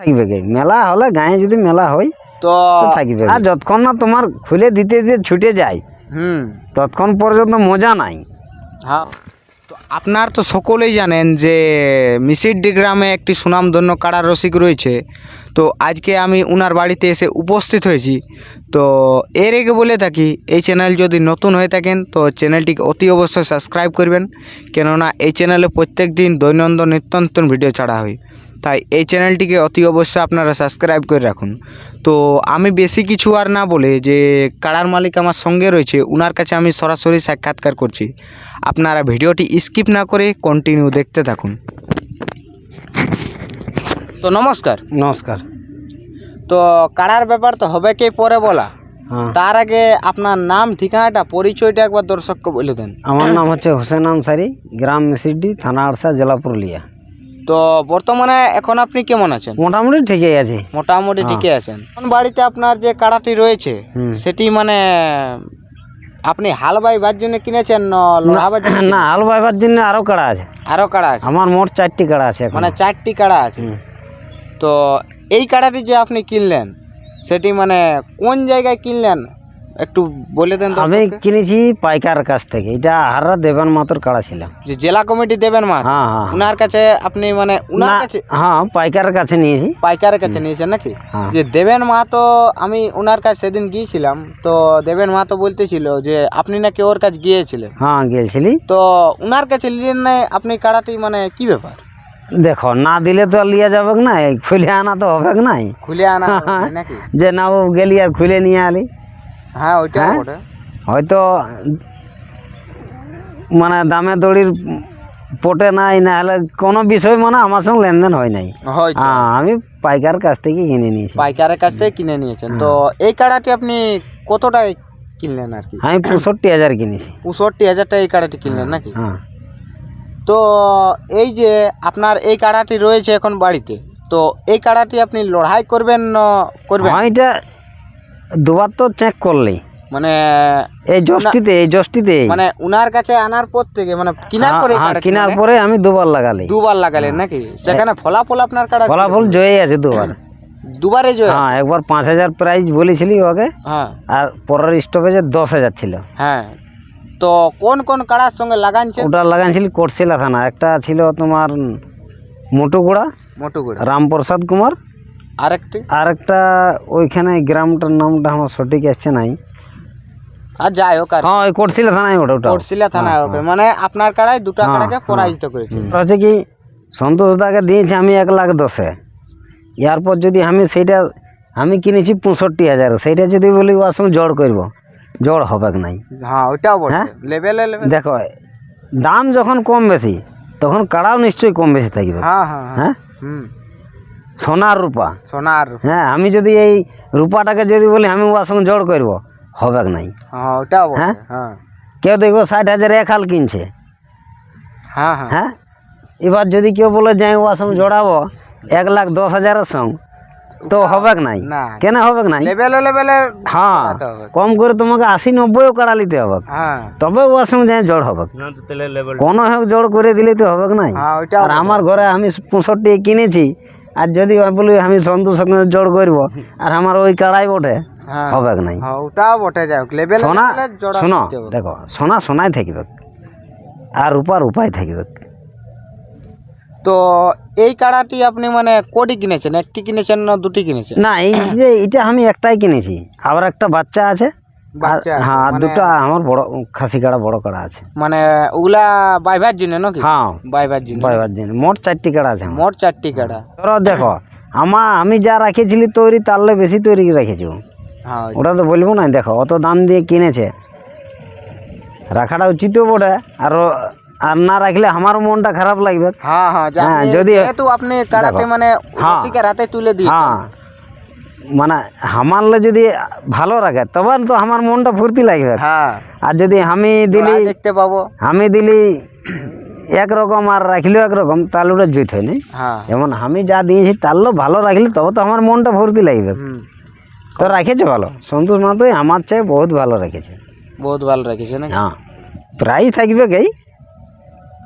থাকবে মেলা হলে গায়ে যদি মেলা হয় তো তো থাকবে আর যতক্ষণ না তোমার খুলে দিতে দিতে ছুটে যায় হুম। ততক্ষণ পর্যন্ত মজা নাই। হ্যাঁ। তো আপনার তো সকলেই জানেন যে মিসিড্ডি গ্রামে একটি সুনামধন্য কাড়া রসিক রয়েছে। তো আজকে আমি উনার বাড়িতে এসে উপস্থিত হয়েছি। তো এর আগে বলে থাকি এই চ্যানেল যদি নতুন হয়ে থাকেন তো চ্যানেলটিকে অতি অবশ্যই সাবস্ক্রাইব করবেন। কেননা এই চ্যানেলে প্রত্যেক দিন দৈনন্দিন নিত্য নতুন ভিডিও ছাড়া হয়। তাই এই চ্যানেলটিকে অতি অবশ্যই আপনারা সাবস্ক্রাইব করে রাখুন। তো আমি বেশি কিছু আর না বলে যে কাড়ার মালিক আমার সঙ্গে রয়েছে উনার কাছে আমি সরাসরি সাক্ষাৎকার করছি। আপনারা ভিডিওটি স্কিপ না করে কন্টিনিউ দেখতে থাকুন। তো নমস্কার। নমস্কার। তো কাড়ার ব্যাপার তো হবে কি পরে বলা। হ্যাঁ। তার আগে আপনার নাম ঠিকানাটা পরিচয়টা একবার দর্শককে বলে দেন। আমার নাম হচ্ছে হোসেন আনসারি গ্রাম মিসিডি থানা আরসা জেলা পুরুলিয়া। তো বর্তমানে এখন আপনি কেমন আছেন? মোটামুটি ঠিকই আছে। মোটামুটি ঠিকই আছেন। এখন বাড়িতে আপনার যে কাড়াটি রয়েছে সেটি মানে আপনি হাল বাইবার জন্য কিনেছেন জন্য না হাল বাইবার জন্য আরও কাড়া আছে। আরও কাড়া আছে? আমার মোট চারটি কাড়া আছে মানে চারটি কাড়া আছে। তো এই কাড়াটি যে আপনি কিনলেন সেটি মানে কোন জায়গায় কিনলেন? একটু বলে দেন তো আমি কিনেছি পাইকার কাছ থেকে। এটা হাররা দেবেন মাতর কাড়া ছিল যে জেলা কমিটি দেবেন মা হ্যাঁ হ্যাঁ উনার কাছে আপনি মানে উনার কাছে? হ্যাঁ পাইকারের কাছে নিয়েছি। পাইকারের কাছে নিয়েছেন নাকি? হ্যাঁ। যে দেবেন মা তো আমি ওনার কাছে সেদিন গিয়েছিলাম। তো দেবেন মা তো বলতেছিল যে আপনি নাকি ওর কাছে গিয়েছিলেন? হ্যাঁ গিয়েছিলি। তো উনার কাছে নিলেন না আপনি কাড়াটি মানে কি ব্যাপার? দেখো না দিলে তো লিয়া যাবে না খুলে আনা তো হবে নাই। খুলে আনা নাকি? যে না ও গেলি আর খুলে নিয়ে আলি। হ্যাঁ ওইটা হ্যাঁ? হয়তো মানে দামে দড়ির পটে নাই না হলে কোনো বিষয় মানে আমার সঙ্গে লেনদেন হয় নাই। হ্যাঁ আমি পাইকার কাছ থেকে কিনে নিয়েছি। পাইকারের কাছ থেকে কিনে নিয়েছেন। তো এই কাড়াটি আপনি কত টাকায় কিনলেন আর কি? আমি পঁয়ষট্টি হাজার কিনেছি। পঁয়ষট্টি হাজারটা এই কাড়াটি কিনলেন নাকি? হ্যাঁ। তো এই যে আপনার এই কাড়াটি রয়েছে এখন বাড়িতে তো এই কাড়াটি আপনি লড়াই করবেন না করবেন? হ্যাঁ এটা দুবার তো চেক করলি। মানে এই জষ্টিতে এই জষ্টিতে। মানে উনার কাছে আনার পর থেকে মানে কেনার পরে এই হ্যাঁ কেনার মানে? পরে আমি দুবার লাগালি। দুবার লাগালেন নাকি? সেখানে ফলাফল আপনার কাড়া ফলাফল জয়ে আছে দুবার। দুবারে জয়? হ্যাঁ একবার পাঁচ হাজার প্রাইজ বলেছিলি ওকে হ্যাঁ। আর পরের স্টপেজে দশ হাজার ছিল। হ্যাঁ। তো কোন কোন কাড়ার সঙ্গে লাগানছেন? ওটা লাগাইছিলি কোটশিলা থানা একটা ছিল তোমার মোটুগুড়া মোটুগুড়া। রামপ্রসাদ কুমার আরেকটি? আর একটা ওইখানে গ্রামটার নামটা আমার সঠিক আসছে নাই। আর যাই হোক আর হ্যাঁ ওই কোটশিলা থানায় ওটা ওটা। কোটশিলা থানা ওকে মানে আপনার কাড়ায় দুটা হ্যাঁ, কাড়াকে হ্যাঁ। পরাজিত করেছে হচ্ছে কি সন্তোষ দাকে দিয়েছি আমি এক লাখ দশে। এরপর যদি আমি সেইটা আমি কিনেছি পঁয়ষট্টি হাজার। সেইটা যদি বলি ওর সঙ্গে জড় করব। জড় হবে নাই। হ্যাঁ ওইটাও হ্যাঁ? লেভেলে দেখো দাম যখন কম বেশি তখন কাড়াও নিশ্চয়ই কম বেশি থাকবে। হ্যাঁ হ্যাঁ হ্যাঁ। হ্যাঁ? হুম। সোনার রূপা। সোনার হ্যাঁ আমি যদি এই রূপাটাকে যদি বলি আমি ওর সঙ্গে জড় করব। হবে নাই। হ্যাঁ হ্যাঁ? হ্যাঁ। কেউ দেখব ষাট হাজার এক হাল কিনছে। হ্যাঁ হ্যাঁ। হ্যাঁ? এবার যদি কেউ বলে যে ওর সঙ্গে জোড়াবো এক লাখ দশ হাজারের সঙ্গ তো হবে নাই। না। কেন হবে নাই? হ্যাঁ কম করে তোমাকে আশি নব্বইও কাড়া নিতে হবে হ্যাঁ। তবে ওর সঙ্গে যাই জড় হবে কোনো হোক জড় করে দিলে তো হবে নাই। আর আমার ঘরে আমি পঁয়ষট্টি কিনেছি আর যদি বলি আমি সন্তোষ সঙ্গে জড় করব আর আমার ওই কাড়াই বটে হ্যাঁ। হবে নাই। হ্যাঁ ওটাও বটে যাই হোক লেভেলে সোনা শোনো দেখো সোনা সোনায় থাকবে আর রূপার উপায় থাকবে তো এই কাড়াটি আপনি মানে কোটি কিনেছেন? একটি কিনেছেন না দুটি কিনেছেন? না এই যে এটা আমি একটাই কিনেছি। আবার একটা বাচ্চা আছে, হ্যাঁ আর মানে- দুটো আমার বড় খাসি কাড়া বড় কাড়া আছে। মানে ওগুলা বাইভার জন্য নাকি? হ্যাঁ বাইভার জন্য? মোট চারটি কাড়া আছে মোট চারটি কাড়া? ধরো দেখো আমি যা রাখেছিলি তৈরি তারলে বেশি তৈরি রেখেছি হ্যাঁ ওটা তো বলব না দেখো অত দাম দিয়ে কিনেছে। রাখাটা উচিতও বটে আর আর না রাখলে আমার মনটা খারাপ লাগবে। হ্যাঁ হ্যাঁ যদি- আপনি কাড়াতে মানে হাতে তুলে দিয়েছেন। হ্যাঁ। মানে হামারলে যদি ভালো রাখে তবে তো আমার মনটা ফুর্তি লাগবে। হ্যাঁ। আর যদি আমি দিলি দেখতে পাবো। আমি দিলি একরকম আর রাখলেও একরকম তাহলে ওটা জুত হয়নি। হ্যাঁ। যেমন আমি যা দিয়েছি তারলেও ভালো রাখলে তবে তো আমার মনটা ফুর্তি লাগবে। তো রাখেছে ভালো। সন্তোষ মাতই আমার চেয়ে বহুত ভালো রেখেছে। বহুত ভালো রেখেছে নাকি? হ্যাঁ। প্রায় থাকবে কে?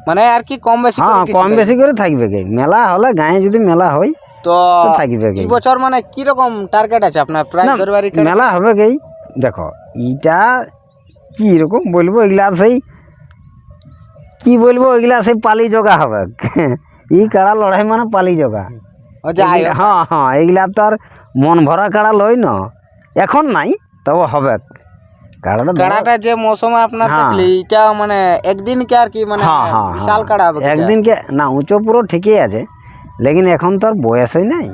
মানে আর কি কম বেশি হ্যাঁ কম বেশি করে থাকবে কে? মেলা হলে গায়ে যদি মেলা হয় তো থাকবে কি বছর মানে কি রকম টার্গেট আছে আপনার? প্রাইস মেলা হবে কি? দেখো এইটা কি রকম বলব? এগুলা সেই কি বলব? এগুলা সেই পালি জগা হবে। এই কাড়া লড়াই মানে পালি জগা। এগুলা- হ্যাঁ হ্যাঁ এইগুলা তো আর মন ভরা কাড়া লই না। এখন নাই তবে হবে। কাড়াটা যে মৌসুমে আপনার হ্যাঁ। দেখলি এটা মানে একদিন কে আর কি মানে হ্যাঁ হ্যাঁ বিশাল। কাড়া হবে। একদিনকে না উঁচু পুরো ঠিকই আছে। লেকিন এখন তো আর বয়স হয় নাই।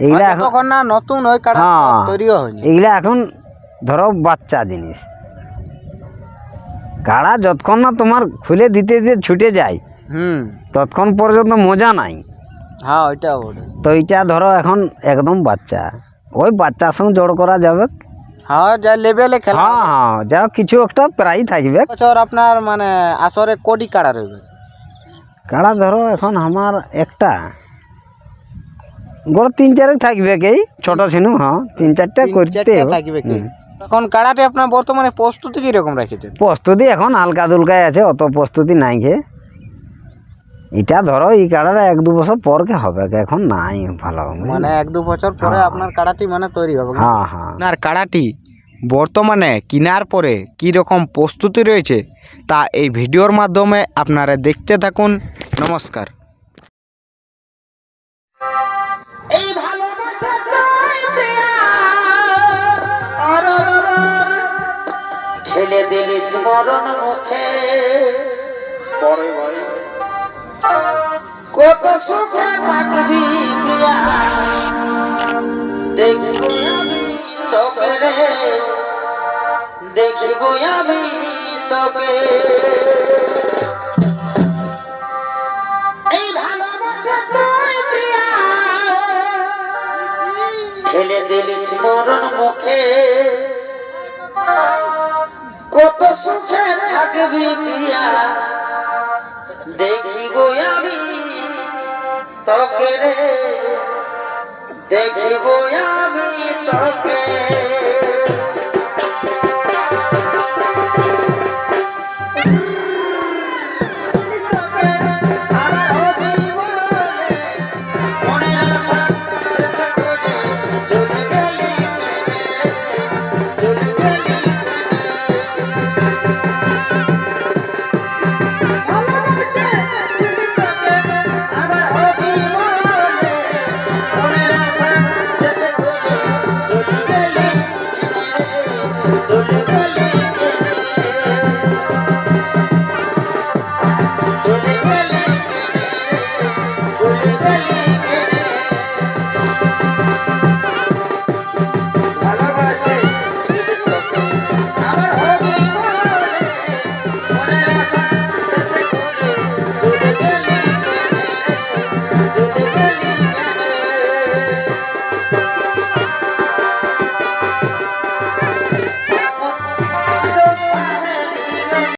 এইগুলা এখন না নতুন হ্যাঁ। তৈরিও হয়নি। এগুলা এখন ধরো বাচ্চা জিনিস। কাড়া যতক্ষণ না তোমার খুলে দিতে দিতে ছুটে যায় হুম। ততক্ষণ পর্যন্ত মজা নাই। হ্যাঁ ওইটা তো এইটা ধরো এখন একদম বাচ্চা। ওই বাচ্চার সঙ্গে জোড় করা যাবে। হ্যাঁ যা লেভেলে খেলা হ্যাঁ হ্যাঁ যা কিছু একটা প্রায় থাকবে। বছর আপনার মানে আসরে কোটি কাড়া রইবে। কাড়া ধরো এখন আমার একটা। গড় তিন চারেক থাকবে কি ছোট ছিনু হ্যাঁ তিন চারটা তিন করতে থাকবে কি এখন কাড়াটি আপনার বর্তমানে প্রস্তুতি কীরকম রেখেছেন? প্রস্তুতি এখন হালকা দুলকায় আছে অত প্রস্তুতি নাই ঘে এটা ধরো এই কাড়াটা এক দু বছর পর পরকে হবে এখন নাই ভালো মানে এক দু বছর পরে হ্যাঁ। আপনার কাড়াটি মানে তৈরি হবে। হ্যাঁ হ্যাঁ। আপনার কাড়াটি বর্তমানে কেনার পরে কি রকম প্রস্তুতি রয়েছে তা এই ভিডিওর মাধ্যমে আপনারা দেখতে থাকুন। নমস্কার। ছেলে দিলি স্মরণ মুখে। কত সুখে থাকবি প্রিয়া। দেখব আমি তোকে রে। দেখব আমি তোকে। এই ভালোবাসা তুই প্রিয়া। ছেলে দিলি স্মরণ মুখে। কত সুখে থাকবি প্রিয়া দেখিব আমি তোকে রে। দেখিব আমি তোকে।